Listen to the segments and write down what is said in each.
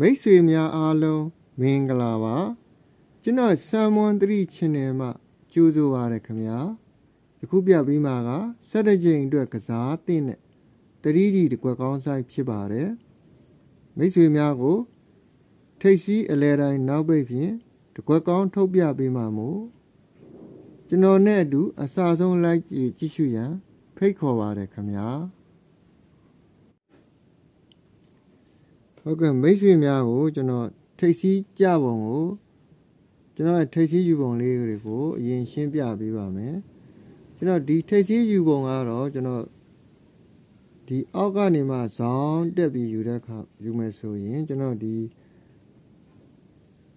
မိတ်ဆွေများအားလုံးမင်္ဂလာပါကျွန်တော်ဆမ်မွန်3 channel မှာကြိုးဆိုပါရခင်ဗျာယခုပြပြီးမှာက7ကြိမ်အတွက်ကစားတဲ့နဲ့ 3D တကွက်ကောင်းဆိုင်ဖြစ်ပါတယ်မိတ်ဆွေများကိုထိတ်စီးအလဲတိုင်းနောက်ပိတ်ဖြင့်တကွက်ကောင်းထုတ်ပြပေးမှာမို့ကျွန်တော်နဲ့အတူအစာဆုံးလိုက်ကြည့်ကြည့်ရှုရန်ဖိတ်ခေါ်ပါရခင်ဗျာ ဟုတ်ကဲ့မိတ်ဆွေများကိုကျွန်တော်ထိတ်စီးကြပုံကိုကျွန်တော်ရဲ့ထိတ်စီးယူပုံလေးတွေကိုအရင်ရှင်းပြပေးပါမယ်ကျွန်တော်ဒီထိတ်စီးယူပုံကတော့ကျွန်တော်ဒီအောက်ကနေမှဇောင်းတက်ပြီးယူတဲ့အခါယူမယ်ဆိုရင်ကျွန်တော်ဒီ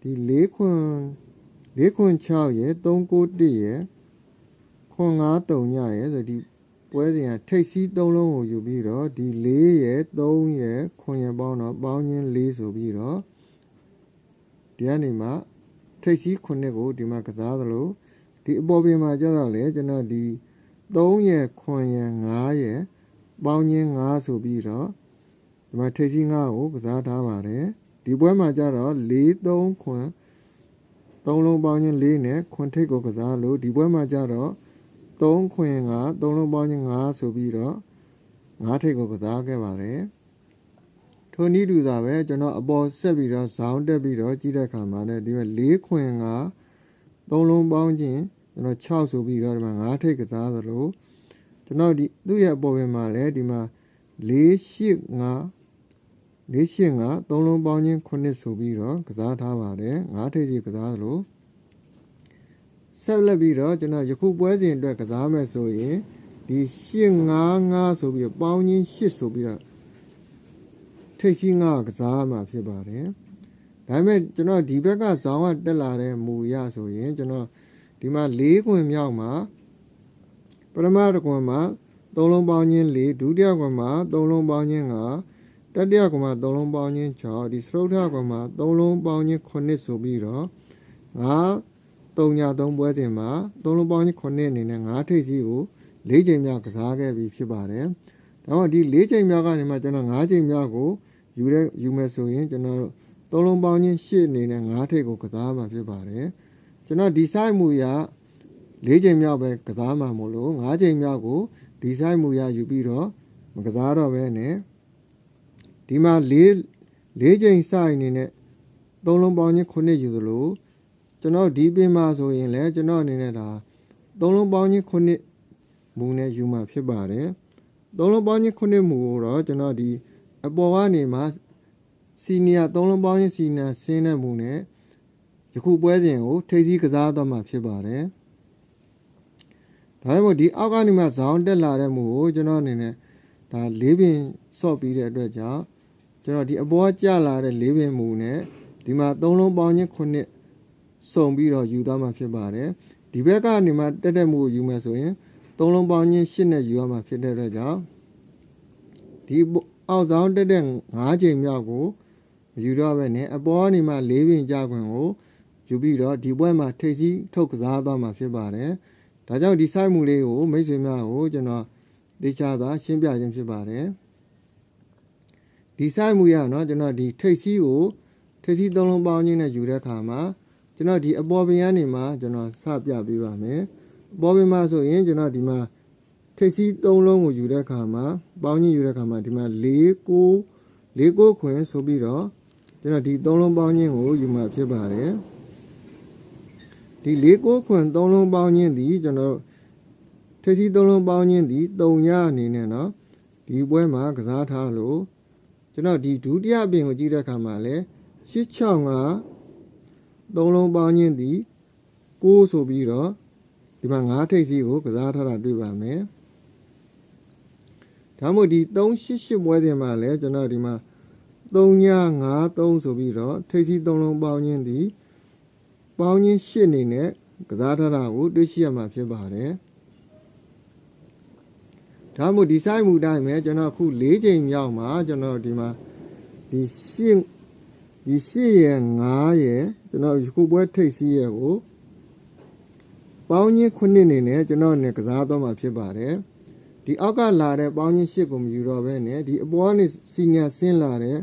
ဒီ၄ခွန်၄ခွန်6ရယ်391ရယ်ခွန်9တုံညရယ်ဆိုဒီ ပွဲစဉ်ကထိတ်စီး၃လုံးကိုယူပြီးတော့ဒီ၄ရယ်3ရယ်9ရယ်ပေါင်းတော့ပေါင်းချင်း၄ဆိုပြီးတော့ဒီကနေမှထိတ်စီး9ကိုဒီမှာကစားသလိုဒီအပေါ်ပြင်မှာကျတော့လေကျွန်တော်ဒီ3ရယ်9ရယ်5ရယ်ပေါင်းချင်း5ဆိုပြီးတော့ဒီမှာထိတ်စီး5ကိုကစားထားပါတယ်ဒီပွဲမှာကျတော့4 3ခွန်3လုံးပေါင်းချင်း4နဲ့ခွန်ထိတ်ကိုကစားလို့ဒီပွဲမှာကျတော့ 3ခွင်က3လုံးပေါင်းချင်း5ဆိုပြီးတော့5ထိပ်ကိုကစားခဲ့ပါတယ်ထိုနည်းတူစွာပဲကျွန်တော်အပေါ်ဆက်ပြီးတော့ဇောင်းတက်ပြီးတော့ကြည့်တဲ့အခါမှာလည်းဒီမှာ4ခွင်က3လုံးပေါင်းချင်းကျွန်တော်6ဆိုပြီးတော့ဒီမှာ5ထိပ်ကစားသလိုကျွန်တော်ဒီသူ့ရဲ့အပေါ်ပင်မှာလည်းဒီမှာ4 8 5 4 8 5 3လုံးပေါင်းချင်း9ဆိုပြီးတော့ကစားထားပါတယ်5ထိပ်စီကစားသလို ဆက်လက်ပြီးတော့ကျွန်တော်ယခုပွဲစဉ်အတွက်ကစားမယ်ဆိုရင်ဒီ855ဆိုပြီးတော့ပေါင်းချင်း8ဆိုပြီးတော့ထိတ်ရှိ9ကစားမှာဖြစ်ပါတယ်ဒါပေမဲ့ကျွန်တော်ဒီဘက်ကဇောင်းကတက်လာတဲ့မူရဆိုရင်ကျွန်တော်ဒီမှာ၄ခွင်မြောက်မှာပထမတစ်ခွင်မှာ၃လုံးပေါင်းချင်း၄ဒုတိယခွင်မှာ၃လုံးပေါင်းချင်း5တတိယခွင်မှာ၃လုံးပေါင်းချင်း6ဒီစတုထခွင်မှာ၃လုံးပေါင်းချင်း9ဆိုပြီးတော့5 3ည3ပွဲစဉ်မှာ3လုံးပေါင်းကြီး9အနေနဲ့5ထိပ်စီးကို၄ချိန်မြောက်ကစားခဲ့ပြီးဖြစ်ပါတယ်။ဒါမှဒီ၄ချိန်မြောက်ကနေမှကျွန်တော်5ချိန်မြောက်ကိုယူရဲယူမယ်ဆိုရင်ကျွန်တော်3လုံးပေါင်းချင်း8အနေနဲ့5ထိပ်ကိုကစားမှာဖြစ်ပါတယ်။ကျွန်တော်ဒီ site မူရ၄ချိန်မြောက်ပဲကစားမှာမို့လို့5ချိန်မြောက်ကိုဒီ site မူရယူပြီးတော့မကစားတော့ပဲနဲ့ဒီမှာ၄၄ချိန် site အနေနဲ့3လုံးပေါင်းချင်း9ယူသလို ကျွန်တော်ဒီပင်မှာဆိုရင်လည်းကျွန်တော်အနေနဲ့ဒါသုံးလုံးပေါင်းချင်းခုနှစ်မူနဲ့ယူမှာဖြစ်ပါတယ်သုံးလုံးပေါင်းချင်းခုနှစ်မူကိုတော့ကျွန်တော်ဒီအပေါ်ကနေမှစီနီယာသုံးလုံးပေါင်းချင်းစီနီယာဆင်းတဲ့မူနဲ့ယခုပွဲစဉ်ကိုထိပ်စီးကစားတော့မှာဖြစ်ပါတယ်ဒါပေမဲ့ဒီအောက်ကနေမှဇောင်းတက်လာတဲ့မူကိုကျွန်တော်အနေနဲ့ဒါလေးပင်ဆော့ပြီးတဲ့အတွက်ကြောင့်ကျွန်တော်ဒီအပေါ်ကကျလာတဲ့လေးပင်မူနဲ့ဒီမှာသုံးလုံးပေါင်းချင်းခုနှစ် စုံပြီးတော့ယူသွားမှာဖြစ်ပါတယ်ဒီဘက်ကနေမှတက်တက်မှုကိုယူမယ်ဆိုရင်သုံးလုံးပေါင်းချင်းရှစ်နဲ့ယူရမှာဖြစ်တဲ့အတွက်ကြောင့်ဒီအောက်ဆောင်တက်တဲ့၅ချိန်မြောက်ကိုယူတော့ပဲနဲ့အပေါ်ကနေမှ၄ပင်ကြခွင်ကိုယူပြီးတော့ဒီဘက်မှာထိပ်စီးထုတ်ကစားသွားမှာဖြစ်ပါတယ်ဒါကြောင့်ဒီ site မူလေးကိုမိတ်ဆွေများကိုကျွန်တော်သိချသာရှင်းပြခြင်းဖြစ်ပါတယ်ဒီ site မူရတော့ကျွန်တော်ဒီထိပ်စီးကိုထိပ်စီးသုံးလုံးပေါင်းချင်းနဲ့ယူတဲ့အခါမှာ ကျွန်တော်ဒီအပေါ်ပင်ကနေမှကျွန်တော်စပြပေးပါမယ်အပေါ်ပင်မှာဆိုရင်ကျွန်တော်ဒီမှာထိပ်စီး၃လုံးကိုယူတဲ့အခါမှာပေါင်းချင်းယူတဲ့အခါမှာဒီမှာ၄၉၄၉ခွင်ဆိုပြီးတော့ကျွန်တော်ဒီ၃လုံးပေါင်းချင်းကိုယူမှာဖြစ်ပါတယ်ဒီ၄၉ခွင်၃လုံးပေါင်းချင်းဒီကျွန်တော်ထိပ်စီး၃လုံးပေါင်းချင်းဒီ၃ညအနေနဲ့เนาะဒီပွဲမှာကစားထားလို့ကျွန်တော်ဒီဒုတိယအပြင်ကိုကြည့်တဲ့အခါမှာလဲ865 သုံးလုံးပေါင်းချင်းသည်6ဆိုပြီးတော့ဒီမှာ9ထိပ်စီးကိုကစားထားတာတွေ့ပါမယ်ဒါမှမဟုတ်ဒီ388ပွဲစဉ်မှာလည်းကျွန်တော်ဒီမှာ3ည5 3ဆိုပြီးတော့ထိပ်စီး3လုံးပေါင်းချင်းသည်ပေါင်းချင်း8အနေနဲ့ကစားထားတာကိုတွေ့ရှိရမှာဖြစ်ပါတယ်ဒါမှမဟုတ်ဒီ site မူတိုင်းပဲကျွန်တော်အခု၄ချိန်မြောက်မှာကျွန်တော်ဒီမှာဒီရှင်း ဒီရှစ်ရယ်9ရယ်ကျွန်တော်ခုပွဲထိတ်စီးရယ်ကိုပေါင်းချင်းခုနှစ်နေနဲ့ကျွန်တော်နဲ့ကစားတော့မှာဖြစ်ပါတယ်ဒီအောက်ကလာတဲ့ပေါင်းချင်းရှစ်ကိုမယူတော့ဘဲနဲ့ဒီအပေါ်ကနေစီနီယာဆင်းလာတဲ့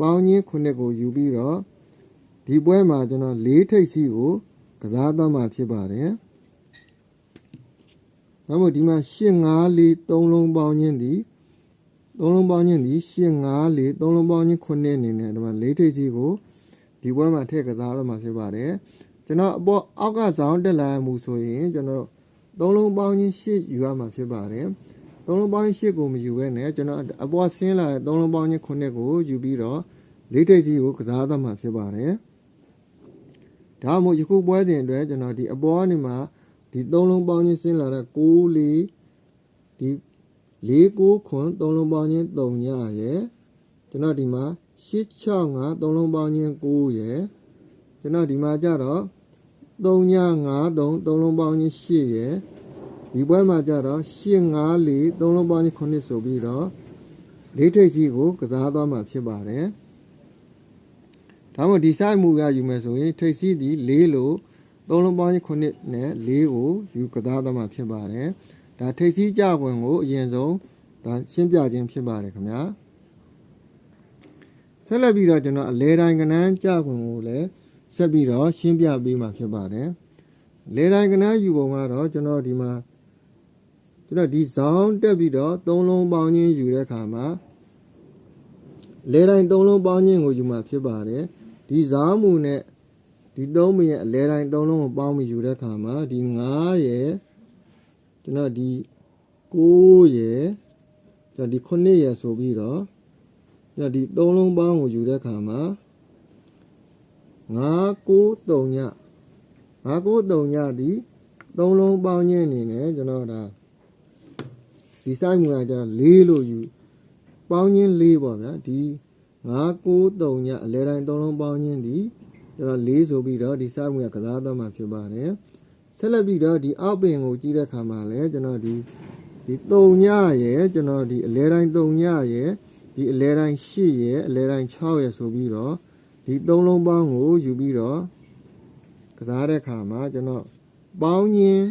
ပေါင်းချင်းခုနှစ်ကိုယူပြီးတော့ဒီပွဲမှာကျွန်တော်၄ထိပ်စီကိုကစားသွားမှာဖြစ်ပါတယ်။ဒါမို့ဒီမှာ၈၅၄၃လုံးပေါင်းချင်းဒီ ၃လုံးပေါင်းချင်းဒီ၈၅၄၃လုံးပေါင်းချင်းခုနှစ်အနေနဲ့ဒီမှာ၄ထိပ်စီကိုဒီပွဲမှာထည့်ကစားတော့မှာဖြစ်ပါတယ်။ကျွန်တော်အပေါ်အောက်ကဇောင်းတက်လာမှုဆိုရင်ကျွန်တော်သုံးလုံးပေါင်းချင်း၈ယူရမှာဖြစ်ပါတယ်။သုံးလုံးပေါင်းချင်း၈ကိုမယူဘဲနဲ့ကျွန်တော်အပေါ်ဆင်းလာတဲ့သုံးလုံးပေါင်းချင်းခုနှစ်ကိုယူပြီးတော့လေးထိပ်စီကိုကစားသွားမှာဖြစ်ပါတယ်။ဒါမှမဟုတ်ယခုပွဲစဉ်အတွက်ကျွန်တော်ဒီအပေါ်ကနေမှဒီသုံးလုံးပေါင်းချင်းဆင်းလာတဲ့6 4ဒီ ၄9ခွန်သုံးလုံးပေါင်းချင်း3ညရဲ့ကျွန်တော်ဒီမှာ8 6 5သုံးလုံးပေါင်းချင်း9ရဲ့ကျွန်တော်ဒီမှာကြတော့3ည5 3သုံးလုံးပေါင်းချင်း8ရဲ့ဒီပွဲမှာကြတော့8 5 4သုံးလုံးပေါင်းချင်း9ဆိုပြီးတော့လေးထိပ်စီကိုကစားသွားမှာဖြစ်ပါတယ်။ဒါမှမဟုတ်ဒီ site မူရယူမယ်ဆိုရင်ထိပ်စီဒီ၄လို့သုံးလုံးပေါင်းချင်း9နဲ့၄ကိုယူကစားသွားမှာဖြစ်ပါတယ်။ ဒါထိပ်စီကြခွင်ကိုအရင်ဆုံးဒါရှင်းပြခြင်းဖြစ်ပါတယ်ခင်ဗျာ။ဆက်လက်ပြီးတော့ကျွန်တော်အလဲတိုင်းကနန်းကြခွင်ကိုလည်းဆက်ပြီးတော့ရှင်းပြပေးမှာဖြစ်ပါတယ်။လဲတိုင်းကနန်းယူပုံကတော့ကျွန်တော်ဒီမှာကျွန်တော်ဒီဇောင်းတက်ပြီးတော့သုံးလုံးပေါင်းချင်းယူတဲ့အခါမှာလဲတိုင်းသုံးလုံးပေါင်းချင်းကိုယူမှာဖြစ်ပါတယ်ဒီဇောင်းမူနဲ့ဒီသုံးမရဲ့အလဲတိုင်းသုံးလုံးကိုပေါင်းပြီးယူတဲ့အခါမှာဒီ9ရဲ့ ကျွန်တော်ဒီ9ရဲ့ကျွန်တော်ဒီ9ရဲ့ဆိုပြီးတော့ကျွန်တော်ဒီသုံးလုံးပေါင်းကိုယူတဲ့အခါမှာ9 9 3ည9 9 3ညဒီသုံးလုံးပေါင်းချင်းအနေနဲ့ကျွန်တော်ဒါဒီစိုက်မှုကကျတော့၄လို့ယူပေါင်းချင်း၄ပေါ့ဗျာဒီ9 9 3ညအလဲတိုင်းသုံးလုံးပေါင်းချင်းဒီကျွန်တော်၄ဆိုပြီးတော့ဒီစိုက်မှုကကစားတော့မှာဖြစ်ပါတယ် ဆက်လက်ပြီးတော့ဒီအောက်ပင်ကိုကြည့်တဲ့အခါမှာလည်းကျွန်တော်ဒီဒီ3ညရဲ့ကျွန်တော်ဒီအလဲတိုင်း3ညရဲ့ဒီအလဲတိုင်း8ရဲ့အလဲတိုင်း6ရဲ့ဆိုပြီးတော့ဒီသုံးလုံးပေါင်းကိုယူပြီးတော့ကစားတဲ့အခါမှာကျွန်တော်ပေါင်းချင်း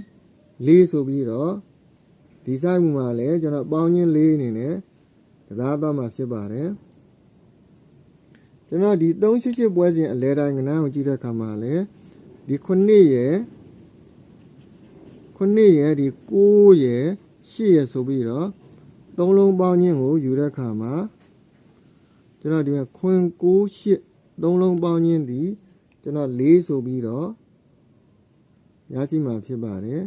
၄ဆိုပြီးတော့ဒီဆိုင်မှုမှာလည်းကျွန်တော်ပေါင်းချင်း၄အနေနဲ့ကစားသွားမှာဖြစ်ပါတယ်ကျွန်တော်ဒီ388ပွဲစဉ်အလဲတိုင်းကနန်းကိုကြည့်တဲ့အခါမှာလည်းဒီ9ရဲ့ 9ရဲ့ဒီ9ရဲ့8ရဲ့ဆိုပြီးတော့သုံးလုံးပေါင်းချင်းကိုယူတဲ့အခါမှာကျွန်တော်ဒီမှာခွင်9 8သုံးလုံးပေါင်းချင်းဒီကျွန်တော်၄ဆိုပြီးတော့ရရှိမှာဖြစ်ပါတယ်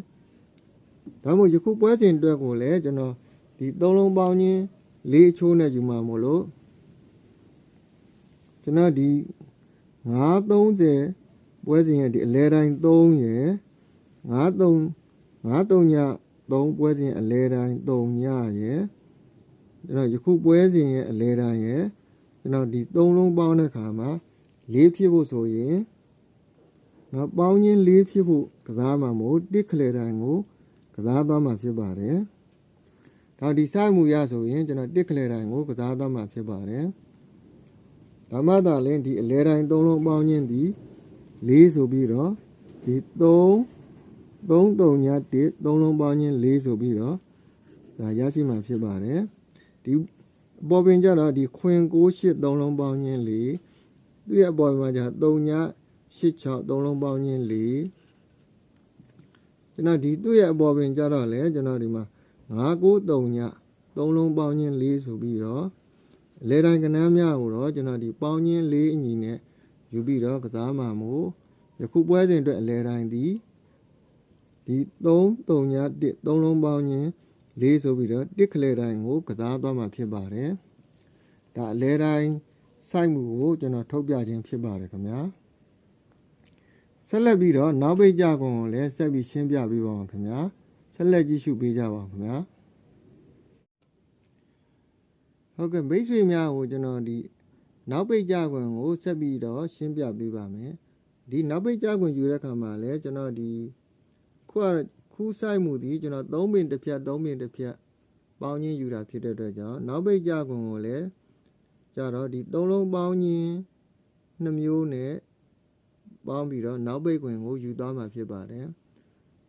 ဒါမှမဟုတ်ယခုပွဲစဉ်အတွက်ကိုလည်းကျွန်တော်ဒီသုံးလုံးပေါင်းချင်း၄အချိုးနဲ့ယူမှာမို့လို့ကျွန်တော်ဒီ930ပွဲစဉ်ရဲ့ဒီအလဲတိုင်း3ရယ်93 93ည3ပွဲစဉ်အလဲတိုင်း3ညရယ်ကျွန်တော်ယခုပွဲစဉ်ရဲ့အလဲတိုင်းရယ်ကျွန်တော်ဒီ3လုံးပေါင်းတဲ့ခါမှာ၄ဖြစ်ဖို့ဆိုရင်နော်ပေါင်းချင်း၄ဖြစ်ဖို့ကစားမှာမို့တစ်ခလေတိုင်းကိုကစားသွားမှာဖြစ်ပါတယ်။ဒါဒီစိုက်မှုရဆိုရင်ကျွန်တော်တစ်ခလေတိုင်းကိုကစားသွားမှာဖြစ်ပါတယ်။ဒါမှသာလင်းဒီအလဲတိုင်း၃လုံးပေါင်းချင်းဒီ၄ဆိုပြီးတော့ဒီ3 3 3ည1 3လုံးပေါင်းချင်း4ဆိုပြီးတော့ဒါရရှိမှာဖြစ်ပါတယ်။ဒီအပေါ်ပင်ကြတော့ဒီခွင်6 8 3လုံးပေါင်းချင်း4သူ့ရဲ့အပေါ်မှာじゃ3ည8 6 3လုံးပေါင်းချင်း4ကျွန်တော်ဒီသူ့ရဲ့အပေါ်ပင်ကြတော့လေကျွန်တော်ဒီမှာ993ည3လုံးပေါင်းချင်း4ဆိုပြီးတော့လေတိုင်းကနန်းများကိုတော့ကျွန်တော်ဒီပေါင်းချင်း4အညီနဲ့ယူပြီးတော့ကစားမှာမို့ယခုပွဲစဉ်အတွက်အလဲတိုင်းဒီ ဒီ3 3ည1 3လုံးပေါင်းချင်း4ဆိုပြီးတော့တစ်ခလေတိုင်းကိုကစားသွားမှာဖြစ်ပါတယ်ဒါအလဲတိုင်းစိုက်မှုကိုကျွန်တော်ထုတ်ပြခြင်းဖြစ်ပါတယ်ခင်ဗျာဆက်လက်ပြီးတော့နောက်ပိတ်ကြကုန်ကိုလည်းဆက်ပြီးရှင်းပြပေးပါအောင်ခင်ဗျာဆက်လက်ကြည့်ရှုပေးကြပါဦးခင်ဗျာဟုတ်ကဲ့မိတ်ဆွေများကိုကျွန်တော်ဒီနောက်ပိတ်ကြကုန်ကိုဆက်ပြီးတော့ရှင်းပြပေးပါမယ်ဒီနောက်ပိတ်ကြကုန်ယူတဲ့ခါမှာလည်းကျွန်တော်ဒီ ခုကခူးဆိုင်မှုဒီကျွန်တော်3ပင်တစ်ဖြတ်3ပင်တစ်ဖြတ်ပေါင်းချင်းယူတာဖြစ်တဲ့အတွက်ကြောင့်နောက်ပိတ်ကြကုန်ကိုလည်းကြတော့ဒီ3လုံးပေါင်းချင်း2မျိုးနဲ့ပေါင်းပြီးတော့နောက်ပိတ်ခွင်ကိုယူသွားမှာဖြစ်ပါတယ်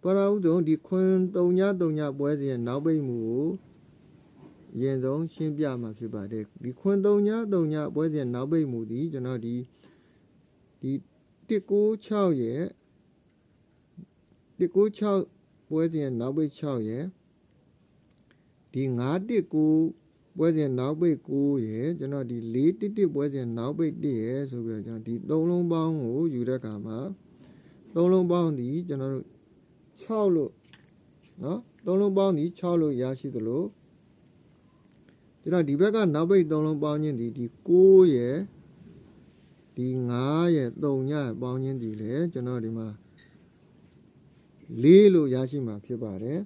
ပထမဦးဆုံးဒီခွင်3ည3ညပွဲစဉ်ရဲ့နောက်ပိတ်မှုကိုအရင်ဆုံးရှင်းပြမှာဖြစ်ပါတယ်ဒီခွန်း3ည3ညပွဲစဉ်နောက်ပိတ်မှုသည်ကျွန်တော်ဒီဒီ196ရဲ့ 196ပွဲစဉ်နောက်ပိတ်6ရဲ့ဒီ919ပွဲစဉ်နောက်ပိတ်9ရဲ့ကျွန်တော်ဒီ411ပွဲစဉ်နောက်ပိတ်1ရဲ့ဆိုပြီးတော့ကျွန်တော်ဒီသုံးလုံးပေါင်းကိုယူတဲ့အခါမှာသုံးလုံးပေါင်းဒီကျွန်တော်တို့6လို့เนาะသုံးလုံးပေါင်းဒီ6လို့ရရှိသလိုကျွန်တော်ဒီဘက်ကနောက်ပိတ်သုံးလုံးပေါင်းခြင်းဒီဒီ9ရဲ့ဒီ9ရဲ့3ညရဲ့ပေါင်းခြင်းဒီလေကျွန်တော်ဒီမှာ 4လို့ရရှိမှာဖြစ်ပါတယ်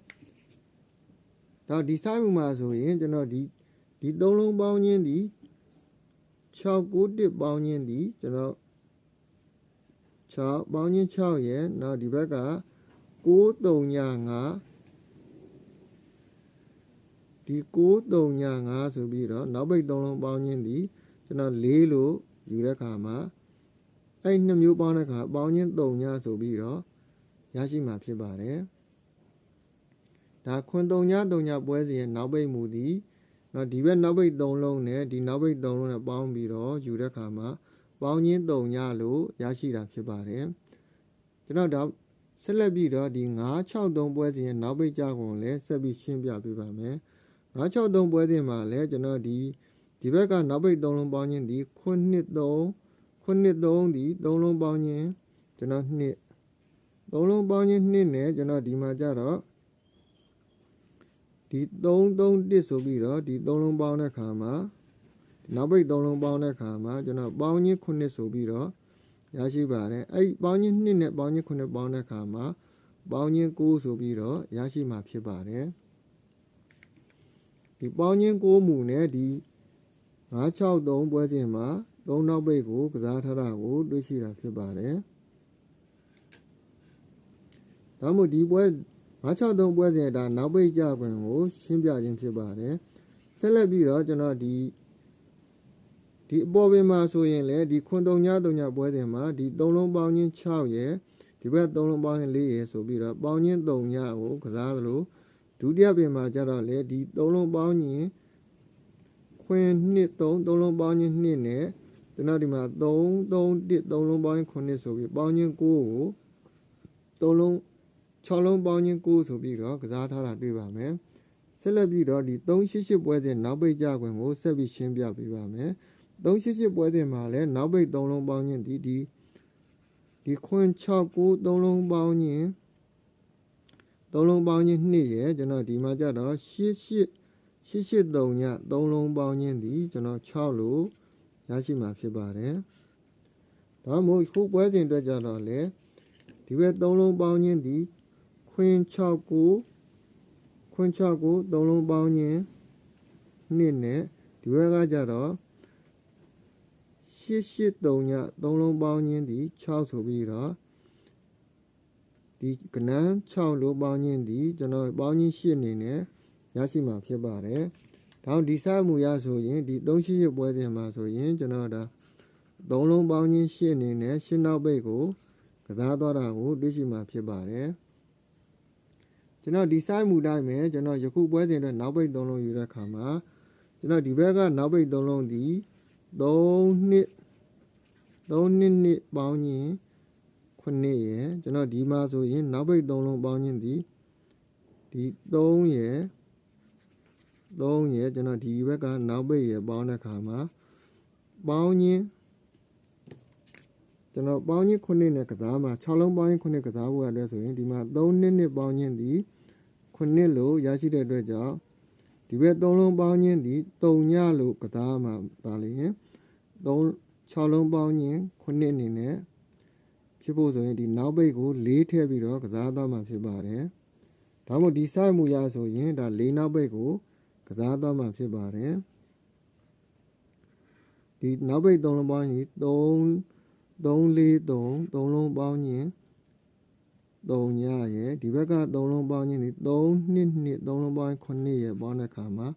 တော့ဒီစိုက်မှုမှာဆိုရင်ကျွန်တော်ဒီဒီသုံးလုံးပေါင်းခြင်းဒီ6 9 1ပေါင်းခြင်းဒီကျွန်တော်6ပေါင်းခြင်း6ရဲ့နောက်ဒီဘက်က9 3ည5ဒီ9 3ည5ဆိုပြီးတော့နောက်ပိတ်သုံးလုံးပေါင်းခြင်းဒီကျွန်တော်4လို့ယူတဲ့အခါမှာအဲ့နှစ်မျိုးပေါင်းတဲ့အခါပေါင်းခြင်း3ညဆိုပြီးတော့ ရရှိမှာဖြစ်ပါတယ်ဒါခွန်း3ည3ညပွဲစီရဲ့နောက်ပိတ်မူသည်နော်ဒီဘက်နောက်ပိတ်3လုံးနဲ့ဒီနောက်ပိတ်3လုံးနဲ့ပေါင်းပြီးတော့ယူတဲ့အခါမှာပေါင်းခြင်း3ညလို့ရရှိတာဖြစ်ပါတယ်ကျွန်တော်ဒါဆက်လက်ပြီးတော့ဒီ963ပွဲစဉ်ရဲ့နောက်ပိတ်ကြကုန်လည်းဆက်ပြီးရှင်းပြပေးပါမယ်963ပွဲစဉ်မှာလည်းကျွန်တော်ဒီဒီဘက်ကနောက်ပိတ်3လုံးပေါင်းခြင်းဒီခွန်း2 3ခွန်း2 3ဒီ3လုံးပေါင်းခြင်းကျွန်တော်2 3လုံးပေါင်းခြင်း2နဲ့ကျွန်တော်ဒီမှာကြတော့ဒီ331ဆိုပြီးတော့ဒီ3လုံးပေါင်းတဲ့ခါမှာနောက်ပိတ်3လုံးပေါင်းတဲ့ခါမှာကျွန်တော်ပေါင်းခြင်း9ဆိုပြီးတော့ရရှိပါတယ်အဲ့ပေါင်းခြင်း2နဲ့ပေါင်းခြင်း9ပေါင်းတဲ့ခါမှာပေါင်းခြင်း9ဆိုပြီးတော့ရရှိမှာဖြစ်ပါတယ်ဒီပေါင်းခြင်း9မူနဲ့ဒီ963ပွဲစဉ်မှာ3နောက်ပိတ်ကိုကစားထားတာကိုတွေ့ရှိတာဖြစ်ပါတယ် ဒါမှမဟုတ်ဒီပွဲ963ပွဲစဉ်ဒါနောက်ပိတ်ကြခွင့်ကိုရှင်းပြခြင်းဖြစ်ပါတယ်ဆက်လက်ပြီးတော့ကျွန်တော်ဒီဒီအပေါ်ပင်မှာဆိုရင်လည်းဒီခွန်3ည3ညပွဲစဉ်မှာဒီ3လုံးပေါင်းခြင်း6ရယ်ဒီဘက်3လုံးပေါင်းခြင်း4ရယ်ဆိုပြီးတော့ပေါင်းခြင်း3ညကိုကစားသလိုဒုတိယပင်မှာကျတော့လေဒီ3လုံးပေါင်းခြင်းခွင်2 3 3လုံးပေါင်းခြင်း2နဲ့ကျွန်တော်ဒီမှာ3 3 1 3လုံးပေါင်းခြင်း9ဆိုပြီးပေါင်းခြင်း9ကို3လုံး 6လုံးပေါင်းခြင်း9ဆိုပြီးတော့ကစားထားတာတွေ့ပါမယ်ဆက်လက်ပြီးတော့ဒီ388ပွဲစဉ်နောက်ပိတ်ကြခွင့်ကိုဆက်ပြီးရှင်းပြပေးပါမယ်388ပွဲစဉ်မှာလည်းနောက်ပိတ်3လုံးပေါင်းခြင်းဒီဒီဒီခွန်း6 9 3လုံးပေါင်းခြင်း3လုံးပေါင်းခြင်း2ရယ်ကျွန်တော်ဒီမှာကြတော့88 883ည3လုံးပေါင်းခြင်းဒီကျွန်တော်6လို့ရရှိမှာဖြစ်ပါတယ်ဒါမှမဟုတ်ခုပွဲစဉ်အတွက်ကြတော့လေဒီဘက်3လုံးပေါင်းခြင်းဒီ ခွင်း6ကိုခွင်း6ကို3လုံးပေါင်းခြင်းနှစ်နဲ့ဒီဘက်ကကြတော့883ည3လုံးပေါင်းခြင်းဒီ6ဆိုပြီးတော့ဒီကနန်း6လို့ပေါင်းခြင်းဒီကျွန်တော်ပေါင်းခြင်း8အနေနဲ့ရရှိမှာဖြစ်ပါတယ်။ဒါဒီစားမှုရဆိုရင်ဒီ388ပွဲစဉ်မှာဆိုရင်ကျွန်တော်ဒါ3လုံးပေါင်းခြင်း8အနေနဲ့8နောက်ပိတ်ကိုကစားသွားတာကိုတွေ့ရှိမှာဖြစ်ပါတယ်။ ကျွန်တော်ဒီ size မူတိုင်းပဲကျွန်တော်ယခုပွဲစဉ်အတွက်နောက်ပိတ်3လုံးယူတဲ့အခါမှာကျွန်တော်ဒီဘက်ကနောက်ပိတ်3လုံးဒီ3နှစ်3နှစ်နှစ်ပေါင်းရင်9ရယ်ကျွန်တော်ဒီမှာဆိုရင်နောက်ပိတ်3လုံးပေါင်းခြင်းဒီဒီ3ရယ်3ရယ်ကျွန်တော်ဒီဘက်ကနောက်ပိတ်ရယ်ပေါင်းတဲ့အခါမှာပေါင်းခြင်း ကျွန်တော်ပေါင်းခြင်း9နဲ့ကစားမှာ6လုံးပေါင်းခြင်း9ကစားဖို့အတွက်ဆိုရင်ဒီမှာ3နှစ်နှစ်ပေါင်းခြင်းဒီ9လို့ရရှိတဲ့အတွက်ကြောင့်ဒီဘက်3လုံးပေါင်းခြင်းဒီ3ညလို့ကစားမှာဒါလေရင်3 6လုံးပေါင်းခြင်း9အနေနဲ့ဖြစ်ဖို့ဆိုရင်ဒီနောက်ပိတ်ကို၄ထည့်ပြီးတော့ကစားသွားမှာဖြစ်ပါတယ်ဒါမှမဟုတ်ဒီ size မူရဆိုရင်ဒါ၄နောက်ပိတ်ကိုကစားသွားမှာဖြစ်ပါတယ်ဒီနောက်ပိတ်3လုံးပေါင်းရင်3 3 4 3 3လုံးပေါင်းရင်3ညရဲ့ဒီဘက်က3လုံးပေါင်းရင်ဒီ3နှစ်နှစ်3လုံးပေါင်း9ရဲ့ပေါင်းတဲ့အခါမှာ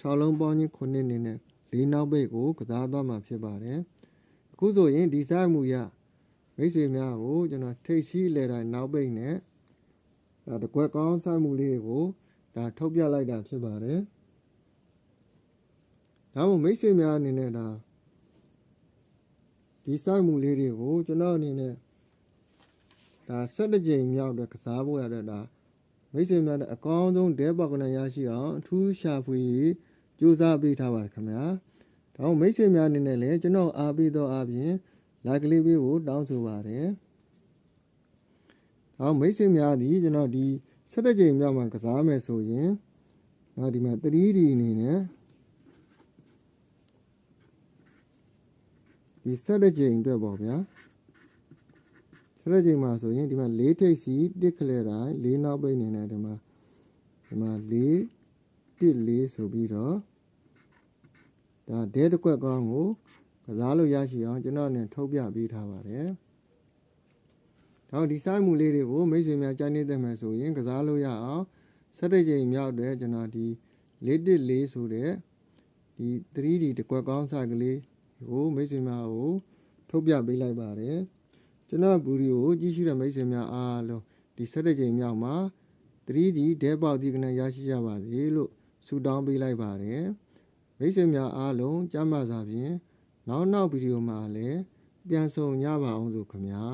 6လုံးပေါင်းရင်9နေနဲ့၄နောက်ပိတ်ကိုကစားသွားမှာဖြစ်ပါတယ်အခုဆိုရင်ဒီစားမှုရမိတ်ဆွေများကိုကျွန်တော်ထိတ်ရှိလဲတိုင်းနောက်ပိတ်နဲ့ဒါတကွက်ကောင်းစားမှုလေးကိုဒါထုတ်ပြလိုက်တာဖြစ်ပါတယ်ဒါမှမဟုတ်မိတ်ဆွေများအနေနဲ့ဒါ ဒီစိုက်မှုလေးတွေကိုကျွန်တော်အနေနဲ့ဒါ17ကြိမ်မြောက်အတွက်ကစားဖို့ရတဲ့ဒါမိတ်ဆွေများတဲ့အကောင်းဆုံးဒဲပေါက်ကနရရှိအောင်အထူးရှာဖွေကြိုးစားပေးထားပါတယ်ခင်ဗျာဒါမှမဟုတ်မိတ်ဆွေများအနေနဲ့လည်းကျွန်တော်အားပေးတော့အားဖြင့် like လေးပေးဖို့တောင်းဆိုပါတယ်ဒါမှမဟုတ်မိတ်ဆွေများသည်ကျွန်တော်ဒီ17ကြိမ်မြောက်မှာကစားမယ်ဆိုရင်တော့ဒီမှာ 3D အနေနဲ့ ဒီဆက်တဲ့ချိန်အတွက်ပေါ့ဗျာဆက်တဲ့ချိန်မှာဆိုရင်ဒီမှာ၄ထိပ်စီတစ်ခလဲတိုင်း၄နောက်ပိတ်နေတယ်ဒီမှာဒီမှာ၄တစ်၄ဆိုပြီးတော့ဒါဒဲတစ်ခွက်ကောင်းကိုကစားလို့ရရှိအောင်ကျွန်တော်နဲ့ထုတ်ပြပေးထားပါတယ်။တော့ဒီစိုက်မှုလေးတွေကိုမိတ်ဆွေများကြားနေတဲ့မယ်ဆိုရင်ကစားလို့ရအောင်ဆက်တဲ့ချိန်မြောက်အတွက်ကျွန်တော်ဒီ၄တစ်၄ဆိုတဲ့ဒီ 3D တစ်ခွက်ကောင်းစိုက်ကလေး ကိုမိတ်ဆွေများကိုထုတ်ပြပေးလိုက်ပါတယ်ကျွန်တော်ဘူရီကိုကြည့်ရှုတဲ့မိတ်ဆွေများအားလုံးဒီဆက်တဲ့ချိန်မြောက်မှာ 3D ဒဲပေါက်ဒီကနရရှိကြပါစေလို့ဆုတောင်းပေးလိုက်ပါတယ်မိတ်ဆွေများအားလုံးကြမ်းပါစာဖြင့်နောက်နောက်ဗီဒီယိုမှာလည်းပြန်ဆောင်ကြပါအောင်ဆိုခင်ဗျာ